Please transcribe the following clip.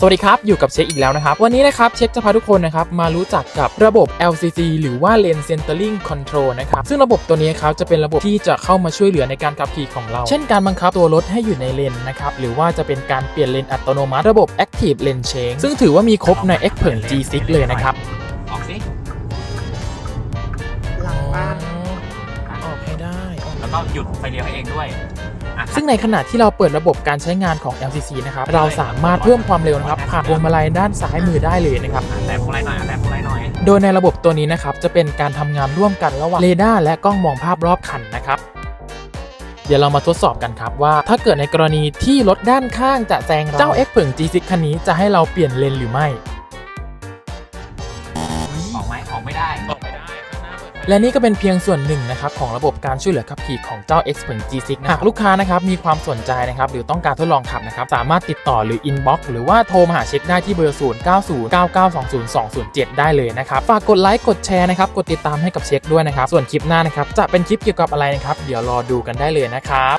สวัสดีครับ อยู่กับเช็คอีกแล้วนะครับ วันนี้นะครับเช็คจะพาทุกคนนะครับมารู้จักกับระบบ LCC หรือว่า Lane Centering Control นะครับ ซึ่งระบบตัวนี้ครับจะเป็นระบบที่จะเข้ามาช่วยเหลือในการขับขี่ของเรา เช่นการบังคับตัวรถให้อยู่ในเลนนะครับ หรือว่าจะเป็นการเปลี่ยนเลนอัตโนมัติระบบ Active Lane Change ซึ่งถือว่ามีครบใน x p e r G6 เลยนะครับ ออกสิหลังบ้านออกให้ได้ แล้วก็หยุดไฟเลี้ยวให้เองด้วยอะ ซึ่งในขณะที่เราเปิดระบบการใช้งานของ LCC นะครับ เราสามารถเพิ่มความเร็วนะครับผ่านพวงมาลัยด้านซ้ายมือได้เลยนะครับอะแตะพวงไรหน่อยอะแตะพวงไรหน่อย โดยในระบบตัวนี้นะครับจะเป็นการทำงานร่วมกันระหว่างเรดาร์และกล้องมองภาพรอบคันนะครับเดี๋ยวเรามาทดสอบกันครับว่า ถ้าเกิดในกรณีที่รถด้านข้างจะแซงเราเจ้า X ผึ่ง G6 คันนี้จะให้เราเปลี่ยนเลนหรือไม่ ออกไหมออกไม่ได้ และนี่ก็เป็นเพียงส่วนหนึ่งนะครับของระบบการช่วยเหลือขับขี่ของเจ้า X ผึ่ง G6 นะหากลูกค้านะครับมีความสนใจนะครับหรือต้องการทดลองขับนะครับสามารถติดต่อหรือ inbox หรือว่าโทรมาหาเช็คได้ที่เบอร์ 0 9 0 9 9 2 0 2 0 7 ได้เลยนะครับฝากกดไลค์กดแชร์นะครับกดติดตามให้กับเช็คด้วยนะครับส่วนคลิปหน้านะครับจะเป็นคลิปเกี่ยวกับอะไรนะครับเดี๋ยวรอดูกันได้เลยนะครับ